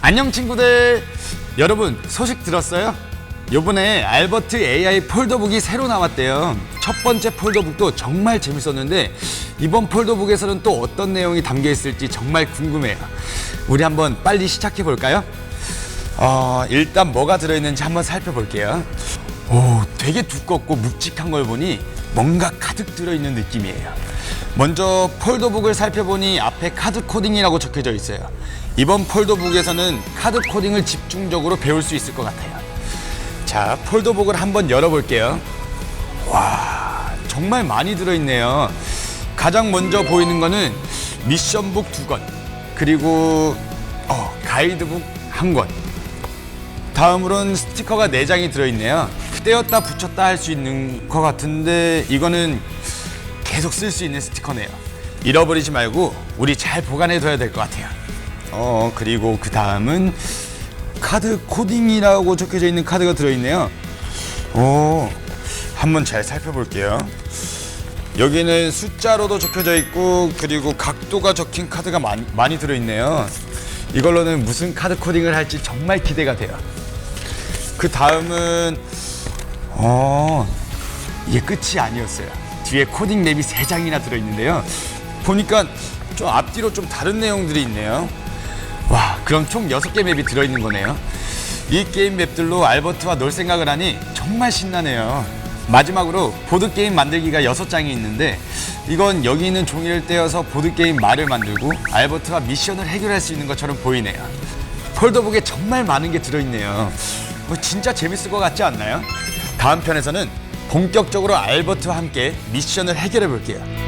안녕 친구들. 여러분 소식 들었어요? 요번에 알버트 AI 폴더북이 새로 나왔대요. 첫 번째 폴더북도 정말 재밌었는데 이번 폴더북에서는 또 어떤 내용이 담겨 있을지 정말 궁금해요. 우리 한번 빨리 시작해 볼까요? 어, 일단 뭐가 들어있는지 한번 살펴볼게요. 오, 되게 두껍고 묵직한 걸 보니 뭔가 가득 들어있는 느낌이에요. 먼저 폴더북을 살펴보니 앞에 카드 코딩이라고 적혀져 있어요. 이번 폴더북에서는 카드 코딩을 집중적으로 배울 수 있을 것 같아요. 자, 폴더북을 한번 열어볼게요. 와, 정말 많이 들어있네요. 가장 먼저 보이는 거는 미션북 두 권, 그리고 어, 가이드북 한 권. 다음으로는 스티커가 네장이 들어있네요. 떼었다 붙였다 할 수 있는 것 같은데 이거는 계속 쓸 수 있는 스티커네요. 잃어버리지 말고 우리 잘 보관해 둬야 될 것 같아요. 어, 그리고 그 다음은 카드 코딩이라고 적혀져 있는 카드가 들어있네요. 오, 한번 잘 살펴볼게요. 여기는 숫자로도 적혀져 있고 그리고 각도가 적힌 카드가 많이, 많이 들어있네요. 이걸로는 무슨 카드 코딩을 할지 정말 기대가 돼요. 그 다음은 어 이게 끝이 아니었어요. 뒤에 코딩 맵이 세 장이나 들어있는데요. 보니까 좀 앞뒤로 좀 다른 내용들이 있네요. 와, 그럼 총 여섯 개 맵이 들어있는 거네요. 이 게임 맵들로 알버트와 놀 생각을 하니 정말 신나네요. 마지막으로 보드게임 만들기가 여섯 장이 있는데 이건 여기 있는 종이를 떼어서 보드게임 말을 만들고 알버트가 미션을 해결할 수 있는 것처럼 보이네요. 폴더북에 정말 많은 게 들어있네요. 뭐 진짜 재밌을 것 같지 않나요? 다음 편에서는 본격적으로 알버트와 함께 미션을 해결해 볼게요.